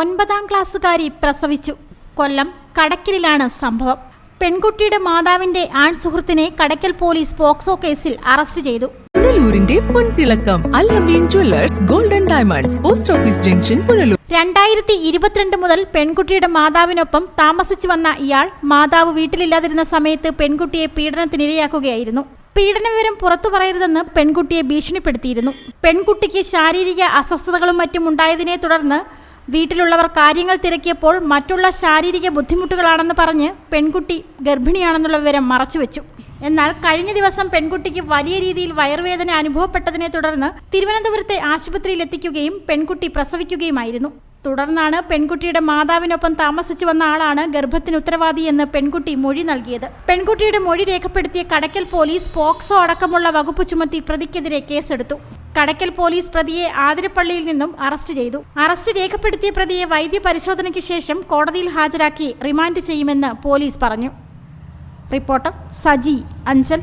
ഒൻപതാം ക്ലാസ്സുകാരി പ്രസവിച്ചു. കൊല്ലം കടക്കലിലാണ് സംഭവം. പെൺകുട്ടിയുടെ മാതാവിന്റെ ആൺ സുഹൃത്തിനെ കടക്കൽ പോലീസ് പോക്സോ കേസിൽ അറസ്റ്റ് ചെയ്തു. പുനലൂരിന്റെ പൊൻതിളക്കം Allameen jewellers golden diamonds post office junction Punalur. രണ്ടായിരത്തി ഇരുപത്തിരണ്ട് മുതൽ പെൺകുട്ടിയുടെ മാതാവിനൊപ്പം താമസിച്ചു വന്ന ഇയാൾ മാതാവ് വീട്ടിലില്ലാതിരുന്ന സമയത്ത് പെൺകുട്ടിയെ പീഡനത്തിനിരയാക്കുകയായിരുന്നു. പീഡന വിവരം പുറത്തു പറയരുതെന്ന് പെൺകുട്ടിയെ ഭീഷണിപ്പെടുത്തിയിരുന്നു. പെൺകുട്ടിക്ക് ശാരീരിക അസ്വസ്ഥതകളും മറ്റും ഉണ്ടായതിനെ തുടർന്ന് വീട്ടിലുള്ളവർ കാര്യങ്ങൾ തിരക്കിയപ്പോൾ മറ്റുള്ള ശാരീരിക ബുദ്ധിമുട്ടുകളാണെന്ന് പറഞ്ഞ് പെൺകുട്ടി ഗർഭിണിയാണെന്നുള്ള വിവരം മറച്ചുവെച്ചു. എന്നാൽ കഴിഞ്ഞ ദിവസം പെൺകുട്ടിക്ക് വലിയ രീതിയിൽ വയറുവേദന അനുഭവപ്പെട്ടതിനെ തുടർന്ന് തിരുവനന്തപുരത്തെ ആശുപത്രിയിൽ എത്തിക്കുകയും പെൺകുട്ടി പ്രസവിക്കുകയുമായിരുന്നു. തുടർന്നാണ് പെൺകുട്ടിയുടെ മാതാവിനൊപ്പം താമസിച്ചു വന്ന ആളാണ് ഗർഭത്തിന് ഉത്തരവാദിയെന്ന് പെൺകുട്ടി മൊഴി നൽകിയത്. പെൺകുട്ടിയുടെ മൊഴി രേഖപ്പെടുത്തിയ കടക്കൽ പോലീസ് പോക്സോ അടക്കമുള്ള വകുപ്പ് ചുമത്തി പ്രതിക്കെതിരെ കേസെടുത്തു. കടക്കൽ പോലീസ് പ്രതിയെ ആതിരപ്പള്ളിയിൽ നിന്നും അറസ്റ്റ് ചെയ്തു. അറസ്റ്റ് രേഖപ്പെടുത്തിയ പ്രതിയെ വൈദ്യപരിശോധനയ്ക്ക് ശേഷം കോടതിയിൽ ഹാജരാക്കി റിമാൻഡ് ചെയ്യുമെന്ന് പോലീസ് പറഞ്ഞു. റിപ്പോർട്ടർ സജി അഞ്ചൽ.